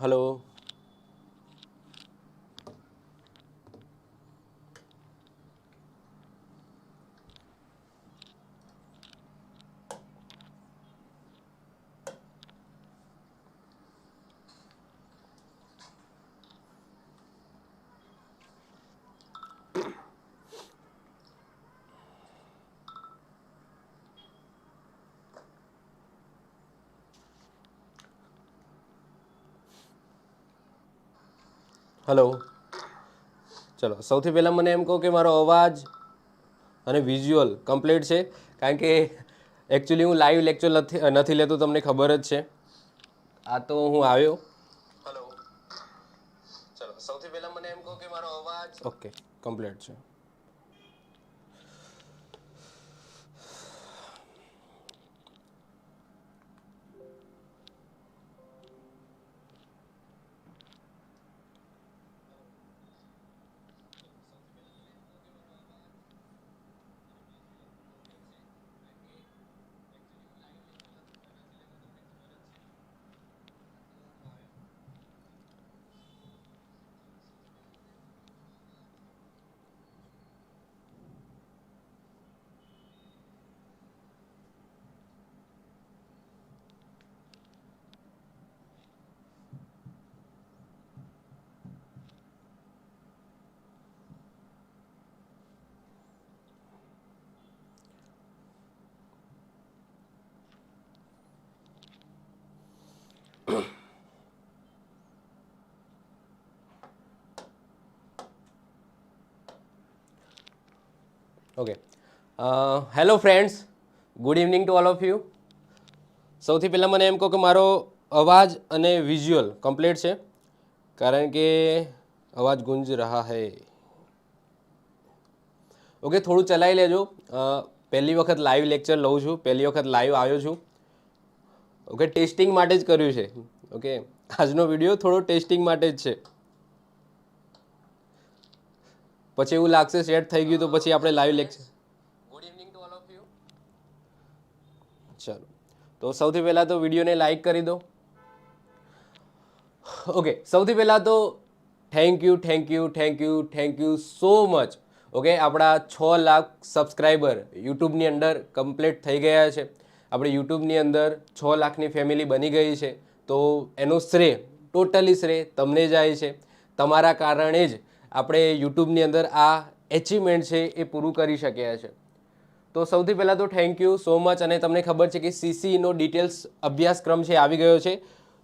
Hello hello ચલો સૌથી પહેલાં મને એમ કહો કે મારો અવાજ અને વિઝ્યુઅલ કમ્પ્લીટ છે. કારણ કે એકચ્યુઅલી હું લાઈવ લેક્ચર નથી નથી લેતો તમને ખબર જ છે. આ તો હું આવ્યો. હલો ચલો સૌથી પહેલાં મને એમ કહો કે મારો અવાજ ઓકે કમ્પ્લીટ છે. Okay hello friends good evening to all of you સૌથી પહેલાં મને એમ કહો કે મારો અવાજ અને વિઝ્યુઅલ કમ્પ્લીટ છે. કારણ કે અવાજ ગુંજ રહા હૈ. ઓકે થોડું ચલાવી લેજો. પહેલી વખત લાઈવ લેક્ચર લઉં છું. પહેલી વખત લાઈવ આવ્યો છું. ઓકે ટેસ્ટિંગ માટે જ કર્યું છે. ઓકે આજનો વીડિયો થોડો ટેસ્ટિંગ માટે જ છે. પછી એવું લાગશે સેટ થઈ ગયું તો પછી આપણે live lecture good evening to all of you ચલો. તો સૌથી પહેલાં તો વિડીયોને લાઈક કરી દો. ઓકે સૌથી પહેલાં તો thank you thank you thank you thank you so much okay આપણા છ લાખ સબસ્ક્રાઈબર યુટ્યુબની અંદર કમ્પ્લીટ થઈ ગયા છે. આપણે યુટ્યુબની અંદર છ લાખની ફેમિલી બની ગઈ છે. તો એનો શ્રેય ટોટલી શ્રેય તમને જાય છે. તમારા કારણે જ આપણે યુટ્યુબની અંદર આ એચિવમેન્ટ છે એ પૂરું કરી શક્યા છે. તો સૌથી પહેલાં તો થેન્ક યુ સો મચ અને તમને ખબર છે કે સીસીનો ડિટેલ્સ અભ્યાસક્રમ છે આવી ગયો છે.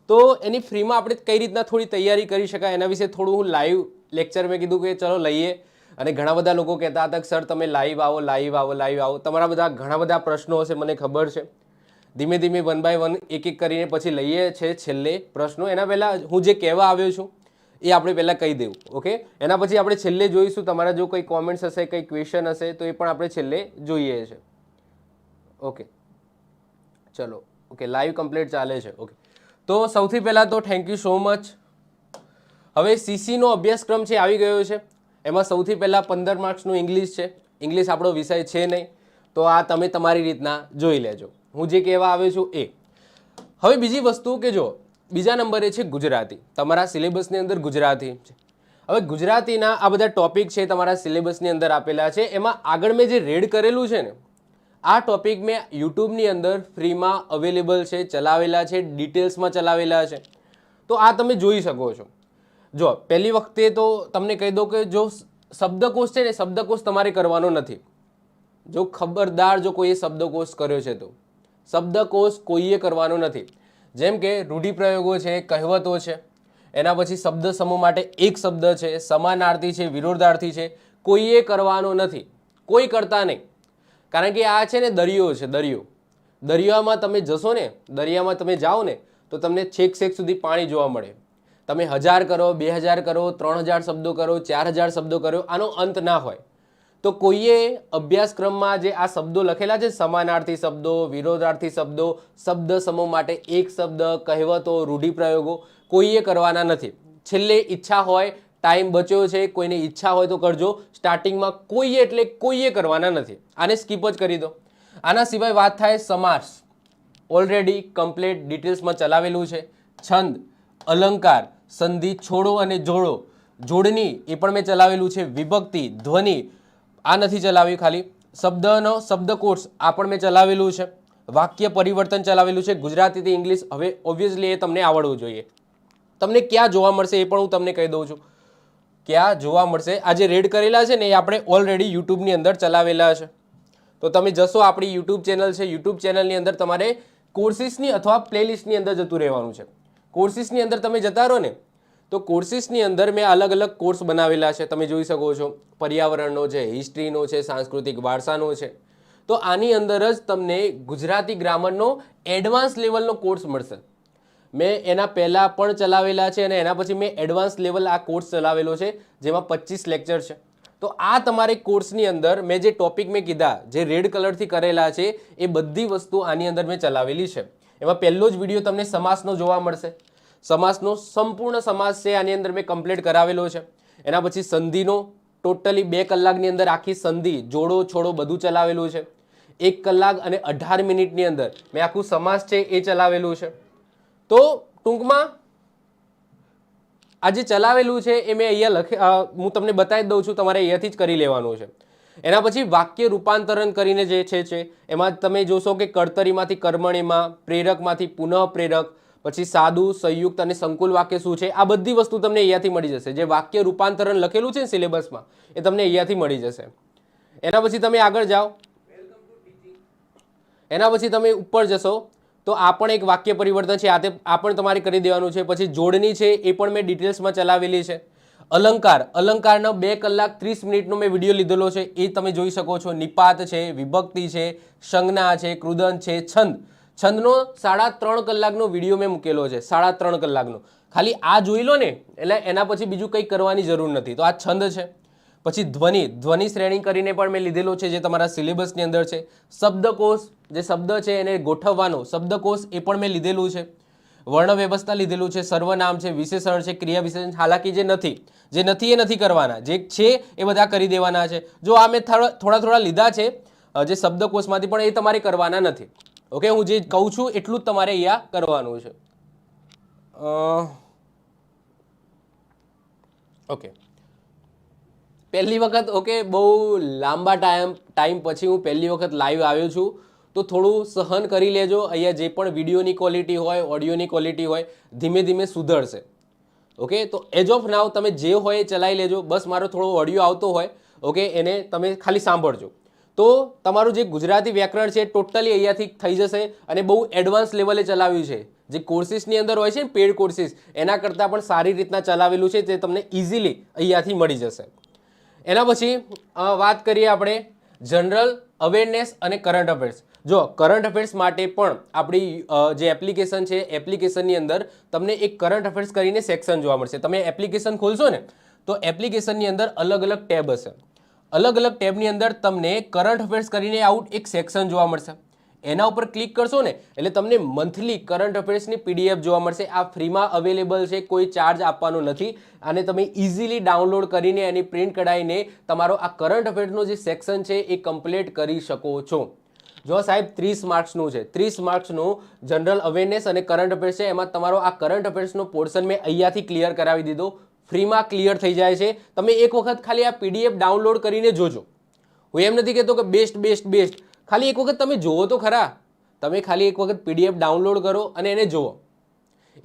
તો એની ફ્રીમાં આપણે કઈ રીતના થોડી તૈયારી કરી શકાય એના વિશે થોડું હું લાઈવ લેક્ચર મેં કીધું કે ચલો લઈએ. અને ઘણા બધા લોકો કહેતા હતા કે સર તમે લાઈવ આવો લાઈવ આવો લાઈવ આવો. તમારા બધા ઘણા બધા પ્રશ્નો હશે, મને ખબર છે. ધીમે ધીમે વન બાય વન એક એક કરીને પછી લઈએ છે છેલ્લે પ્રશ્નો. એના પહેલાં હું જે કહેવા આવ્યો છું એ આપણે પહેલાં કહી દેવું, ઓકે? એના પછી આપણે છેલ્લે જોઈશું તમારા જો કંઈ કોમેન્ટ્સ હશે, કંઈ ક્વેશ્ચન હશે, તો એ પણ આપણે છેલ્લે જોઈએ છે. ઓકે? ચલો, ઓકે લાઈવ કમ્પ્લીટ ચાલે છે, ઓકે? તો સૌથી પહેલાં તો થેન્ક યુ સો મચ હવે સીસીનો અભ્યાસક્રમ છે, આવી ગયો છે. એમાં સૌથી પહેલાં પંદર માર્ક્સનું ઇંગ્લિશ છે. ઇંગ્લિશ આપણો વિષય છે નહીં. તો આ તમે તમારી રીતના જોઈ લેજો. હું જે કહેવા આવ્યો છું એ. હવે બીજી વસ્તુ કે જો બીજા નંબરે છે ગુજરાતી. તમારા સિલેબસની અંદર ગુજરાતી છે. હવે ગુજરાતીના આ બધા ટોપિક છે તમારા સિલેબસની અંદર આપેલા છે. એમાં આગળ મેં જે રેડ કરેલું છે ને, આ ટોપિક મેં યુટ્યુબની અંદર ફ્રીમાં અવેલેબલ છે, ચલાવેલા છે, ડિટેલ્સમાં ચલાવેલા છે. તો આ તમે જોઈ શકો છો. જો, પહેલી વખતે તો તમને કહી દો કે જો શબ્દકોશ છે ને, શબ્દકોશ તમારે કરવાનો નથી. જો ખબરદાર જો કોઈએ શબ્દકોશ કર્યો છે તો. શબ્દકોશ કોઈએ કરવાનો નથી. જેમ કે રૂઢિપ્રયોગો છે, કહેવતો છે, એના પછી શબ્દ સમૂહ માટે એક શબ્દ છે, સમાનાર્થી છે, વિરોધાર્થી છે, કોઈએ કરવાનો નથી, કોઈ કરતા નહીં. કારણ કે આ છે ને દરિયો છે, દરિયો. દરિયામાં તમે જશો ને, દરિયામાં તમે જાઓ ને, તો તમને છેક છેક સુધી પાણી જોવા મળે. તમે હજાર કરો, બે હજાર કરો, ત્રણ હજાર શબ્દો કરો, ચાર હજાર શબ્દો કરો, આનો અંત ના હોય. તો કોઈએ અભ્યાસક્રમમાં જે આ શબ્દો લખેલા છે, સમાનાર્થી શબ્દો, વિરોધાર્થી શબ્દો, શબ્દ સમૂહ માટે એક શબ્દ, કહેવતો, રૂઢિપ્રયોગો, કોઈએ કરવાના નથી. છેલ્લે ઈચ્છા હોય, ટાઈમ બચ્યો છે, કોઈને ઈચ્છા હોય તો કરજો. સ્ટાર્ટિંગમાં કોઈએ એટલે કોઈએ કરવાના નથી. આને સ્કીપ જ કરી દો. આના સિવાય વાત થાય સમાસ. ઓલરેડી કમ્પ્લીટ ડિટેલ્સમાં ચલાવેલું છે. છંદ, અલંકાર, સંધિ, છોડો અને જોડો. જોડણી એ પણ મેં ચલાવેલું છે. વિભક્તિ, ધ્વનિ આ નથી ચલાવ્યું ખાલી. શબ્દનો શબ્દકોશ આ પણ મેં ચલાવેલું છે. વાક્ય પરિવર્તન ચલાવેલું છે. ગુજરાતીથી ઇંગ્લિશ હવે ઓબ્વિયસલી એ તમને આવડવું જોઈએ. તમને ક્યાં જોવા મળશે એ પણ હું તમને કહી દઉં છું. ક્યાં જોવા મળશે? આ જે રેડ કરેલા છે ને એ આપણે ઓલરેડી યુટ્યુબની અંદર ચલાવેલા છે. તો તમે જશો આપણી યુટ્યુબ ચેનલ છે. યુટ્યુબ ચેનલની અંદર તમારે કોર્સિસની અથવા પ્લેલિસ્ટની અંદર જતું રહેવાનું છે. કોર્સિસની અંદર તમે જતા રહો ને તો કોર્સિસની અંદર મેં અલગ અલગ કોર્સ બનાવેલા છે. તમે જોઈ શકો છો. પર્યાવરણનો છે હિસ્ટ્રીનો છે, સાંસ્કૃતિક વારસાનો છે. તો આની અંદર જ તમને ગુજરાતી ગ્રામરનો એડવાન્સ લેવલનો કોર્સ મળશે. મેં એના પહેલાં પણ ચલાવેલા છે અને એના પછી મેં એડવાન્સ લેવલ આ કોર્સ ચલાવેલો છે, જેમાં પચીસ લેક્ચર છે. તો આ તમારે કોર્સની અંદર મેં જે ટોપિક મેં કીધા, જે રેડ કલરથી કરેલા છે, એ બધી વસ્તુ આની અંદર મેં ચલાવેલી છે. એમાં પહેલો જ વીડિયો તમને સમાસનો જોવા મળશે. સમાસનો સંપૂર્ણ સમાસ છે, આની અંદર મેં કમ્પ્લીટ કરાવેલો છે. એના પછી સંધિનો ટોટલી બે કલાકની અંદર આખી સંધિ, જોડો છોડો બધું ચલાવેલું છે. એક કલાક અને અઢાર મિનિટની અંદર મેં આખું સમાસ છે એ ચલાવેલું છે. તો ટૂંકમાં આ જે ચલાવેલું છે એ મેં અહીંયા લખે હું તમને બતાવી દઉં છું, તમારે અહીંયાથી જ કરી લેવાનું છે. એના પછી વાક્ય રૂપાંતરણ કરીને જે છે છે, એમાં તમે જોશો કે કર્તરીમાંથી કર્મણીમાં, પ્રેરકમાંથી પુનઃ પ્રેરક પછી સાદું, સંયુક્ત અને સંકુલ વાક્ય શું છે? આ બધી વસ્તુ તમને અહીંયાથી મળી જશે. જે વાક્ય રૂપાંતરણ લખેલું છે સિલેબસમાં, એ તમને અહીંયાથી મળી જશે. એના પછી તમે આગળ જાઓ. એના પછી તમે ઉપર જશો. તો આ પણ એક વાક્ય પરિવર્તન છે. આ તે આ પણ તમારે કરી દેવાનું છે. પછી જોડણી છે, એ પણ મેં ડિટેલ્સમાં ચલાવેલી છે. અલંકાર. અલંકારનો બે કલાક ત્રીસ મિનિટનો મેં વીડિયો લીધેલો છે. એ તમે જોઈ શકો છો. નિપાત છે, વિભક્તિ છે, સંજ્ઞા છે કૃદંત છે, છંદ. છંદનો સાડા ત્રણ કલાકનો વીડિયો મેં મૂકેલો છે, સાડા ત્રણ કલાકનો. ખાલી આ જોઈ લો ને, એટલે એના પછી બીજું કંઈ કરવાની જરૂર નથી. તો આ છંદ છે. પછી ધ્વનિ ધ્વનિ શ્રેણી કરીને પણ મેં લીધેલો છે, જે તમારા સિલેબસની અંદર છે. શબ્દકોશ, જે શબ્દ છે એને ગોઠવવાનો, શબ્દકોશ એ પણ મેં લીધેલું છે. વર્ણ વ્યવસ્થા લીધેલું છે, સર્વનામ છે, વિશેષણ છે ક્રિયા વિશેષણ હાલાકી જે નથી જે નથી એ નથી કરવાના. જે છે એ બધા કરી દેવાના છે. જો આ મેં થોડા થોડા થોડા લીધા છે જે શબ્દકોશમાંથી પણ એ તમારે કરવાના નથી. ઓકે હું જે કહું છું, એટલું જ તમારે અહીંયા કરવાનું છે. ઓકે પહેલી વખત ઓકે બહુ લાંબા ટાઈમ ટાઈમ પછી હું પહેલી વખત લાઈવ આવ્યો છું, તો થોડું સહન કરી લેજો. અહીંયા જે પણ વિડીયોની ક્વોલિટી હોય ઓડિયોની ક્વોલિટી હોય, ધીમે ધીમે સુધરશે. ઓકે તો એજ ઓફ નાવ તમે જે હોય એ ચલાવી લેજો. બસ મારો થોડો ઓડિયો આવતો હોય ઓકે એને તમે ખાલી સાંભળજો. તો તમારું જે ગુજરાતી વ્યાકરણ છે ટોટલી અહીંયાથી થઈ જશે અને બહુ એડવાન્સ લેવલે ચલાવ્યું છે. જે કોર્સિસની અંદર હોય છે ને પેડ કોર્સિસ એના કરતાં પણ સારી રીતના ચલાવેલું છે તે તમને ઇઝીલી અહીંયાથી મળી જશે. એના પછી વાત કરીએ આપણે જનરલ અવેરનેસ અને કરંટ અફેર્સ જો કરંટ અફેર્સ માટે પણ આપણી જે એપ્લિકેશન છે એપ્લિકેશનની અંદર તમને એક કરંટ અફેર્સ કરીને સેક્શન જોવા મળશે. તમે એપ્લિકેશન ખોલશો ને, તો એપ્લિકેશનની અંદર અલગ અલગ ટેબ હશે. અલગ અલગ ટેબની અંદર તમને કરંટ અફેર્સ કરીને આઉટ એક સેક્શન જોવા મળશે. એના ઉપર ક્લિક કરશો ને, એટલે તમને મંથલી કરંટ અફેર્સની પીડીએફ જોવા મળશે. આ ફ્રીમાં અવેલેબલ છે, કોઈ ચાર્જ આપવાનો નથી. અને તમે ઇઝીલી ડાઉનલોડ કરીને એની પ્રિન્ટ કઢાવીને તમારો આ કરંટ અફેર્સનો જે સેક્શન છે એ કમ્પ્લીટ કરી શકો છો. જો સાહેબ ત્રીસ માર્ક્સનું છે, ત્રીસ માર્ક્સનું જનરલ અવેરનેસ અને કરંટ અફેર્સ છે, એમાં તમારો આ કરંટ અફેર્સનો પોર્શન મેં અહીંયાથી ક્લિયર કરાવી દીધો. ફ્રીમાં ક્લિયર થઈ જાય છે. તમે એક વખત ખાલી આ પીડીએફ ડાઉનલોડ કરીને જોજો. હું એમ નથી કહેતો કે બેસ્ટ બેસ્ટ બેસ્ટ ખાલી એક વખત તમે જુઓ તો ખરા. તમે ખાલી એક વખત પીડીએફ ડાઉનલોડ કરો અને એને જુઓ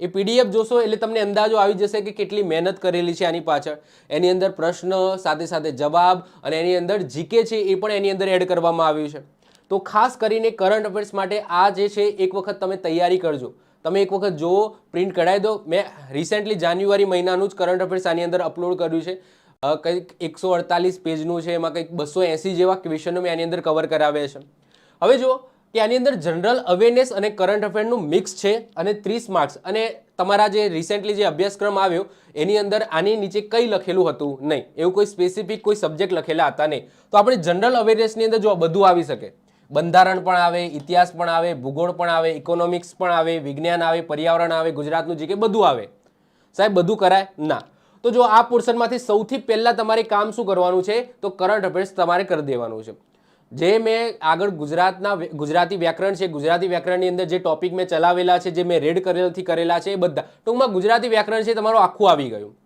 એ પીડીએફ જોશો એટલે તમને અંદાજો આવી જશે કે કેટલી મહેનત કરેલી છે આની પાછળ. એની અંદર પ્રશ્ન, સાથે સાથે જવાબ અને એની અંદર જીકે છે એ પણ એની અંદર એડ કરવામાં આવ્યું છે. તો ખાસ કરીને કરંટ અફેર્સ માટે આ જે છે, એક વખત તમે તૈયારી કરજો. તમે એક વખત જુઓ પ્રિન્ટ કઢાવી દો. મેં રિસેન્ટલી જાન્યુઆરી મહિનાનું જ કરંટ અફેર્સ આની અંદર અપલોડ કર્યું છે. કંઈક એકસો અડતાલીસ પેજનું છે, એમાં કંઈક બસો એંસી જેવા ક્વેશ્ચનો મેં આની અંદર કવર કરાવ્યા છે. હવે જો કે આની અંદર જનરલ અવેરનેસ અને કરંટ અફેરનું મિક્સ છે અને ત્રીસ માર્ક્સ અને તમારા જે રિસેન્ટલી જે અભ્યાસક્રમ આવ્યો, એની અંદર આની નીચે કંઈ લખેલું હતું નહીં. એવું કોઈ સ્પેસિફિક કોઈ સબ્જેક્ટ લખેલા હતા નહીં. તો આપણે જનરલ અવેરનેસની અંદર જો બધું આવી શકે બંધારણ પણ આવે, ઇતિહાસ પણ આવે, ભૂગોળ પણ આવે ઇકોનોમિક્સ પણ આવે, વિજ્ઞાન આવે, પર્યાવરણ આવે, ગુજરાતનું જીકે બધું આવે. સાહેબ, બધું કરાય? ના. તો જો આ પોર્શનમાંથી સૌથી પહેલાં તમારે કામ શું કરવાનું છે? તો કરંટ અફેર્સ તમારે કરી દેવાનું છે. જે મેં આગળ ગુજરાતના ગુજરાતી વ્યાકરણ છે, ગુજરાતી વ્યાકરણની અંદર જે ટોપિક મેં ચલાવેલા છે, જે મેં રેડ કરેલથી કરેલા છે, એ બધા. ટૂંકમાં ગુજરાતી વ્યાકરણ છે, તમારું આખું આવી ગયું.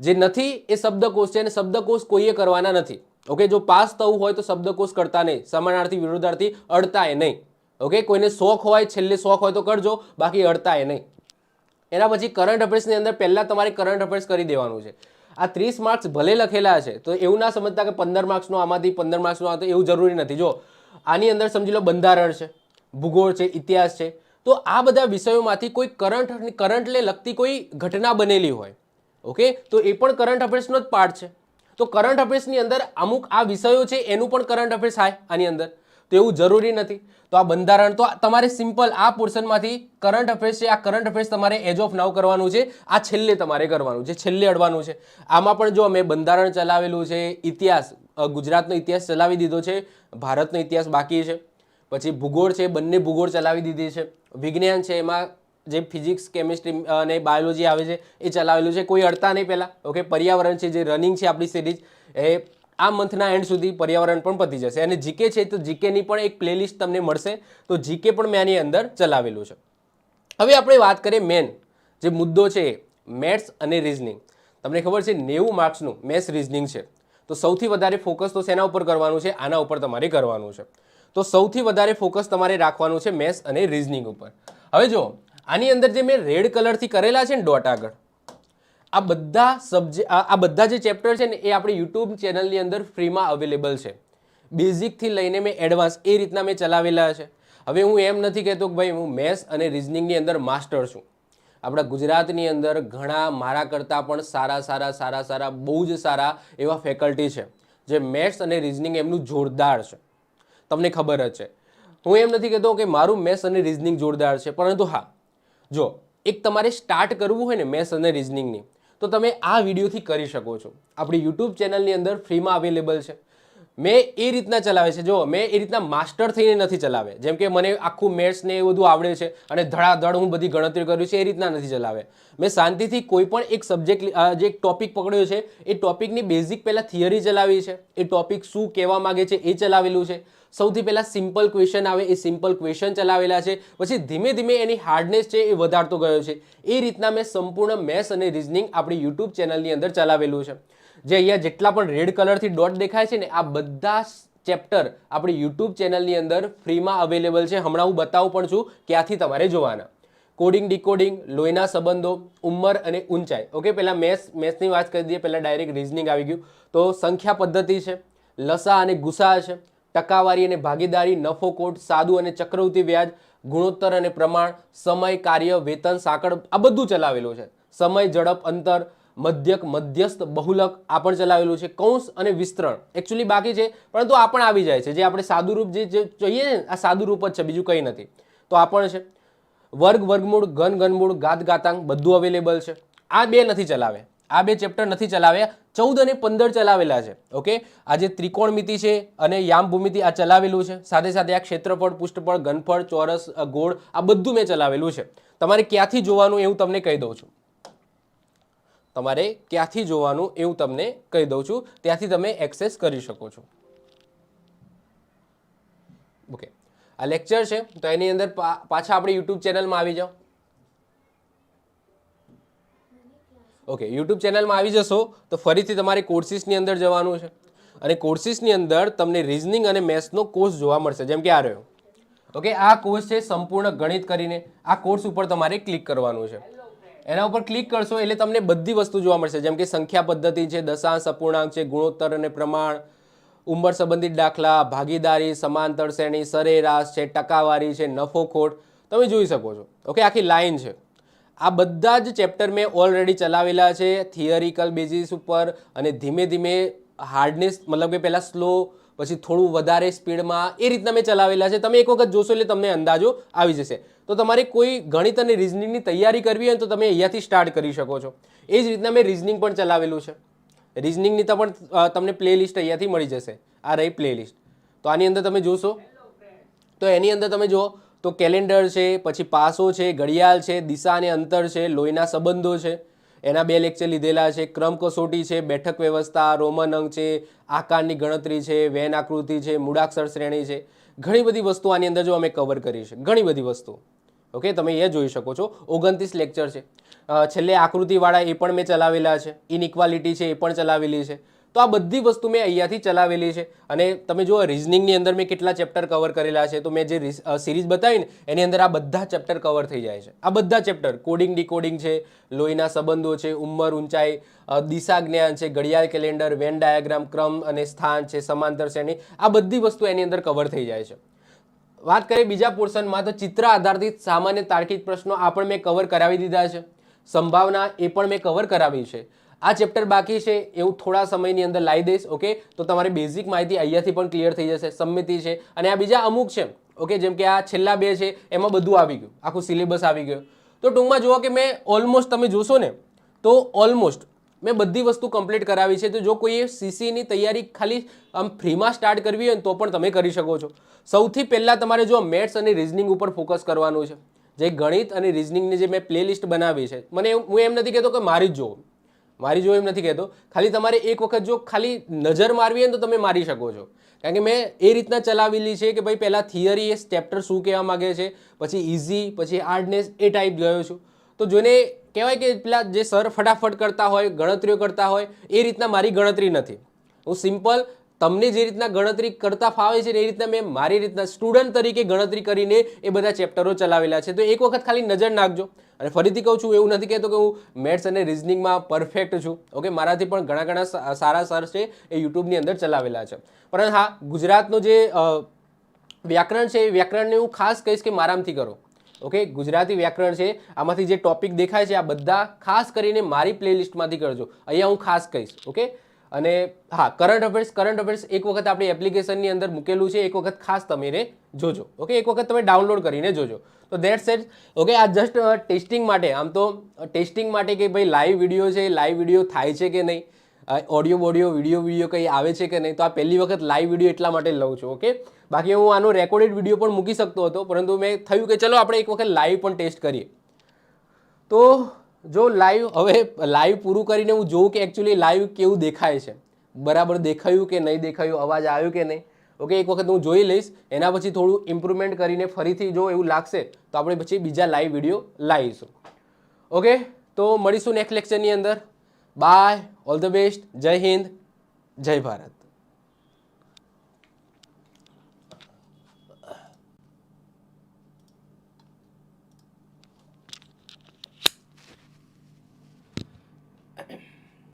જે નથી, એ શબ્દકોશ છે અને શબ્દકોશ કોઈએ કરવાના નથી. ઓકે જો પાસ થવું હોય તો શબ્દકોશ કરતા નહીં. સમાનાર્થી વિરોધાર્થી અડતાય નહીં. ઓકે કોઈને શોખ હોય, છેલ્લે શોખ હોય તો કરજો, બાકી અડતાય નહીં. એના પછી કરંટ અફેર્સની અંદર પહેલાં તમારે કરંટ અફેર્સ કરી દેવાનું છે. આ ત્રીસ માર્ક્સ ભલે લખેલા છે, તો એવું ના સમજતા કે પંદર માર્ક્સનો આમાંથી પંદર માર્ક્સનો આ તો એવું જરૂરી નથી. જો, આની અંદર સમજી લો બંધારણ છે, ભૂગોળ છે, ઇતિહાસ છે, તો આ બધા વિષયોમાંથી કોઈ કરંટ કરંટને લગતી કોઈ ઘટના બનેલી હોય. ઓકે તો એ પણ કરંટ અફેર્સનો જ પાર્ટ છે. તો કરંટ અફેર્સની અંદર અમુક આ વિષયો છે, એનું પણ કરંટ અફેર્સ થાય આની અંદર. તો એવું જરૂરી નથી. તો આ બંધારણ, તો તમારે સિમ્પલ આ પોર્શનમાંથી કરંટ અફેર્સ છે, આ કરંટ અફેર્સ તમારે એજ ઓફ નાવ કરવાનું છે, આ છેલ્લે તમારે કરવાનું છે, છેલ્લે અડવાનું છે. આમાં પણ જો મેં બંધારણ ચલાવેલું છે, ઇતિહાસ ગુજરાતનો ઇતિહાસ ચલાવી દીધો છે, ભારતનો ઇતિહાસ બાકી છે, પછી ભૂગોળ છે, બંને ભૂગોળ ચલાવી દીધી છે, વિજ્ઞાન છે, એમાં જે ફિઝિક્સ, કેમિસ્ટ્રી અને બાયોલોજી આવે છે, એ ચલાવેલું છે. કોઈ અડતા નહીં પહેલાં. ઓકે, પર્યાવરણ છે, જે રનિંગ છે આપણી સિરીઝ એ આ મંથના એન્ડ સુધી પર્યાવરણ પણ પતી જશે. અને જીકે છે, તો જીકેની પણ એક પ્લેલિસ્ટ તમને મળશે. તો જીકે પણ મેં આની અંદર ચલાવેલું છે. હવે આપણે વાત કરીએ મેન જે મુદ્દો છે મેથ્સ અને રિઝનિંગ તમને ખબર છે, નેવું માર્ક્સનું મેથ્સ રિઝનિંગ છે. તો સૌથી વધારે ફોકસ તો શેના ઉપર કરવાનું છે? આના ઉપર તમારે કરવાનું છે. તો સૌથી વધારે ફોકસ તમારે રાખવાનું છે મેથ્સ અને રિઝનિંગ ઉપર. હવે જો આની અંદર જે મેં રેડ કલરથી કરેલા છે ને ડોટ આગળ, આ બધા સબ્જે, આ બધા જે ચેપ્ટર છે ને એ આપણી યુટ્યુબ ચેનલની અંદર ફ્રીમાં અવેલેબલ છે. બેઝિકથી લઈને મેં એડવાન્સ એ રીતના મેં ચલાવેલા છે. હવે હું એમ નથી કહેતો કે ભાઈ હું મેથ્સ અને રિઝનિંગની અંદર માસ્ટર છું. આપણા ગુજરાતની અંદર ઘણા મારા કરતાં પણ સારા સારા સારા સારા, બહુ જ સારા એવા ફેકલ્ટી છે, જે મેથ્સ અને રિઝનિંગ એમનું જોરદાર છે. તમને ખબર જ છે. હું એમ નથી કહેતો કે મારું મેથ્સ અને રિઝનિંગ જોરદાર છે, પરંતુ હા જો, એક તમારે સ્ટાર્ટ કરવું હોય ને મેથ્સ અને રિઝનિંગની તો તમે આ વિડીયોથી કરી શકો છો. આપણી યુટ્યુબ ચેનલની અંદર ફ્રીમાં અવેલેબલ છે. મેં એ રીતના ચલાવે છે. જો મેં એ રીતના માસ્ટર થઈને નથી ચલાવે. જેમ કે મને આખું મેથ્સ ને એ બધું આવડે છે અને ધડાધડ હું બધી ગણતરી કરું છે એ રીતના નથી ચલાવે. મેં શાંતિથી કોઈ પણ એક સબ્જેક્ટ જે એક ટોપિક પકડ્યો છે, એ ટોપિકની બેઝિક પહેલાં થિયરી ચલાવી છે. એ ટોપિક શું કહેવા માંગે છે એ ચલાવેલું છે. સૌથી પહેલાં સિમ્પલ ક્વેશ્ચન આવે, એ સિમ્પલ ક્વેશ્ચન ચલાવેલા છે. પછી ધીમે ધીમે એની હાર્ડનેસ છે એ વધારતો ગયો છે. એ રીતના મેં સંપૂર્ણ મેથ્સ અને રિઝનિંગ આપણી યુટ્યુબ ચેનલની અંદર ચલાવેલું છે. જે અહીંયા જેટલા પણ રેડ કલરથી ડોટ દેખાય છે ને, આ બધા ચેપ્ટર આપણી યુટ્યુબ ચેનલની અંદર ફ્રીમાં અવેલેબલ છે. હમણાં હું બતાવું પણ છું ક્યાંથી તમારે જોવાના. કોડિંગ ડિકોડિંગ લોહીના સંબંધો, ઉંમર અને ઊંચાઈ. ઓકે પહેલાં મેથ્સ મેથ્સની વાત કરી દઈએ, પહેલાં ડાયરેક્ટ રિઝનિંગ આવી ગયું. તો સંખ્યા પદ્ધતિ છે, લસા અને ગુસા છે, ટકાવારી અને ભાગીદારી, નફો, કોટ, સાદું અને ચક્રવૃત્તિ વ્યાજ, ગુણોત્તર અને પ્રમાણ, સમય, કાર્ય, વેતન, સાંકળ, આ બધું ચલાવેલું છે. સમય, ઝડપ, અંતર મધ્યક, મધ્યસ્થ, બહુલક આ પણ ચલાવેલું છે. કૌંસ અને વિસ્તરણ. એકચ્યુઅલી બાકી છે, પરંતુ આ પણ આવી જાય છે. જે આપણે સાદું રૂપ જે જોઈએ ને, આ સાદું રૂપ જ છે, બીજું કંઈ નથી. તો આ પણ છે. વર્ગ, વર્ગમૂળ, ઘન, ઘનમૂળ ગાત ગાતાંગ બધું અવેલેબલ છે. આ બે નથી ચલાવે આ બે ચેપ્ટર નથી ચલાવ્યા. ચૌદ અને પંદર ચલાવેલા છે. ઓકે આ જે ત્રિકોણમિતિ છે અને યામભૂમિતિ આ ચલાવેલું છે. સાથે સાથે આ ક્ષેત્રફળ, પુષ્ઠફળ, ઘનફળ, ચોરસ ગોળ આ બધું મેં ચલાવેલું છે. તમારે ક્યાંથી જોવાનું એવું તમને કહી દઉં છું. તમારે ક્યાંથી જોવાનું એવું તમને કહી દઉં છું. ત્યાંથી તમે એક્સેસ કરી શકો છો. ઓકે. આ લેક્ચર છે, તો એની અંદર પાછા આપણે યુટ્યુબ ચેનલમાં આવી જાઓ. ઓકે, યુટ્યુબ ચેનલમાં આવી જશો, તો ફરીથી તમારે કોર્સિસની અંદર જવાનું છે. અને કોર્સિસની અંદર તમને રિઝનિંગ અને મેથ્સનો કોર્સ જોવા મળશે, જેમ કે આ રહ્યો. ઓકે, આ કોર્સ છે સંપૂર્ણ ગણિત કરીને. આ કોર્સ ઉપર તમારે ક્લિક કરવાનું છે. એના ઉપર ક્લિક કરશો એટલે તમને બધી વસ્તુ જોવા મળશે. જેમ કે સંખ્યા પદ્ધતિ છે, દશાંશ, અપૂર્ણાંક છે, ગુણોત્તર અને પ્રમાણ, ઉંમર સંબંધિત દાખલા, ભાગીદારી, સમાંતર શ્રેણી, સરેરાશ છે, ટકાવારી છે, નફો ખોટ, તમે જોઈ શકો છો. ઓકે આખી લાઈન છે. આ બધા જ ચેપ્ટર મેં ઓલરેડી ચલાવેલા છે થિયરિકલ બેઝિસ ઉપર અને ધીમે ધીમે હાર્ડનેસ મતલબ કે પહેલાં સ્લો પછી થોડું વધારે સ્પીડમાં એ રીતના મેં ચલાવેલા છે. તમે એક વખત જોશો એટલે તમને અંદાજો આવી જશે. તો તમારે કોઈ ગણિત અને રિઝનિંગની તૈયારી કરવી હોય તો તમે અહીંયાથી સ્ટાર્ટ કરી શકો છો. એ જ રીતના મેં રિઝનિંગ પણ ચલાવેલું છે. રિઝનિંગની તો પણ તમને પ્લેલિસ્ટ અહીંયાથી મળી જશે. આ રહી પ્લેલિસ્ટ તો આની અંદર તમે જોશો. તો એની અંદર તમે જુઓ, તો કેલેન્ડર છે, પછી પાસો છે, ઘડિયાળ છે, દિશા અને અંતર છે, લોહીના સંબંધો છે. એના બે લેક્ચર લીધેલા છે. ક્રમ કસોટી છે, બેઠક વ્યવસ્થા, રોમન અંક છે, આકારની ગણતરી છે, વેન આકૃતિ છે, મૂળાક્ષર શ્રેણી છે. ઘણી બધી વસ્તુ આની અંદર જો અમે કવર કરી છે. ઘણી બધી વસ્તુ. ઓકે તમે એ જોઈ શકો છો. ઓગણત્રીસ લેક્ચર છે. છેલ્લે આકૃતિવાળા એ પણ મેં ચલાવેલા છે. ઇનઇક્વાલિટી છે એ પણ ચલાવેલી છે. તો આ બધી વસ્તુ મેં અહીંયાથી ચલાવેલી છે. અને તમે જુઓ રિઝનિંગની અંદર મેં કેટલા ચેપ્ટર કવર કરેલા છે. તો મેં જે સિરીઝ બતાવી ને, એની અંદર આ બધા ચેપ્ટર કવર થઈ જાય છે. આ બધા ચેપ્ટર કોડિંગ ડીકોડિંગ છે, લોહીના સંબંધો છે, ઉંમર, ઊંચાઈ દિશા જ્ઞાન છે, ઘડિયાળ કેલેન્ડર વેન ડાયાગ્રામ ક્રમ અને સ્થાન છે, સમાંતર શ્રેણી, આ બધી વસ્તુ એની અંદર કવર થઈ જાય છે. વાત કરીએ બીજા પોર્શનમાં તો ચિત્ર આધારિત સામાન્ય તાર્કિક પ્રશ્નો આ પણ મેં કવર કરાવી દીધા છે. સંભાવના એ પણ મેં કવર કરાવી છે. આ ચેપ્ટર બાકી છે, એવું થોડા સમયની અંદર લાવી દઈશ ઓકે તો તમારી બેઝિક માહિતી અહીંયાથી પણ ક્લિયર થઈ જશે, સંમિતિ છે. અને આ બીજા અમુક છે ઓકે જેમ કે આ છેલ્લા બે છે, એમાં બધું આવી ગયું, આખું સિલેબસ આવી ગયું. તો ટૂંકમાં જુઓ કે મેં ઓલમોસ્ટ તમે જોશો ને, તો ઓલમોસ્ટ મેં બધી વસ્તુ કમ્પ્લીટ કરાવી છે. તો જો કોઈએ સીસીની તૈયારી ખાલી, આમ ફ્રીમાં સ્ટાર્ટ કરવી હોય તો પણ તમે કરી શકો છો. સૌથી પહેલાં તમારે જો મેથ્સ અને રિઝનિંગ ઉપર ફોકસ કરવાનું છે. જે ગણિત અને રિઝનિંગની જે મેં પ્લેલિસ્ટ બનાવી છે, મને હું એમ નથી કહેતો કે મારી જ જોવો. મારી જો એમ નથી કહેતો. ખાલી તમારે એક વખત જો ખાલી નજર મારવી હોય ને તો તમે મારી શકો છો. કારણ કે મેં એ રીતના ચલાવેલી છે કે ભાઈ પહેલાં થિયરી એ ચેપ્ટર શું કહેવા માગે છે, પછી ઇઝી પછી હાર્ડનેસ એ ટાઈપ ગયો છું. તો જોઈને કહેવાય કે પેલા જે સર ફટાફટ કરતા હોય, ગણતરીઓ કરતા હોય, એ રીતના મારી ગણતરી નથી. હું સિમ્પલ તમને જે રીતના ગણતરી કરતા ફાવે છે ને એ રીતના મેં મારી રીતના સ્ટુડન્ટ તરીકે ગણતરી કરીને એ બધા ચેપ્ટરો ચલાવેલા છે. તો એક વખત ખાલી નજર નાખજો. અને ફરીથી કહું છું, એવું નથી કહેતો કે હું મેથ્સ અને રિઝનિંગમાં પરફેક્ટ છું. ઓકે મારાથી પણ ઘણા ઘણા સારા સર છે એ યુટ્યુબની અંદર ચલાવેલા છે. પરંતુ હા, ગુજરાતનો જે વ્યાકરણ છે એ વ્યાકરણને હું ખાસ કહીશ કે મારામથી કરો. ઓકે ગુજરાતી વ્યાકરણ છે, આમાંથી જે ટોપિક દેખાય છે, આ બધા ખાસ કરીને મારી પ્લેલિસ્ટમાંથી કરજો. અહીંયા હું ખાસ કહીશ. ઓકે અને હા કરંટ અફેર્સ કરંટ અફેર્સ એક વખત આપણી એપ્લિકેશનની અંદર મૂકેલું છે, એક વખત ખાસ તમે જોજો. ઓકે એક વખત તમે ડાઉનલોડ કરીને જોજો. તો દેટ સેટ ઓકે આ જસ્ટ ટેસ્ટિંગ માટે, આમ તો ટેસ્ટિંગ માટે કે ભાઈ લાઈવ વીડિયો છે લાઈવ વીડિયો થાય છે કે નહીં? ઓડિયો બોડિયો વીડિયો વીડિયો કંઈ આવે છે કે નહીં? તો આ પહેલી વખત લાઈવ વીડિયો એટલા માટે લઉં છું ઓકે બાકી હું આનો રેકોર્ડેડ વીડિયો પણ મૂકી શકતો હતો, પરંતુ મેં થયું કે ચલો આપણે એક વખત લાઈવ પણ ટેસ્ટ કરીએ. તો જો લાઈવ હવે લાઈવ પૂરું કરીને હું જોઉં કે એકચ્યુઅલી લાઈવ કેવું દેખાય છે. બરાબર દેખાયું કે નહીં દેખાયું, અવાજ આવ્યો કે નહીં? ઓકે એક વખત હું જોઈ લઈશ, એના પછી થોડું ઇમ્પ્રુવમેન્ટ કરીને ફરીથી જો એવું લાગશે, તો આપણે પછી બીજા લાઈવ વીડિયો લાવીશું. ઓકે તો મળીશું નેક્સ્ટ લેક્ચરની અંદર. બાય ઓલ ધ બેસ્ટ જય હિન્દ, જય ભારત.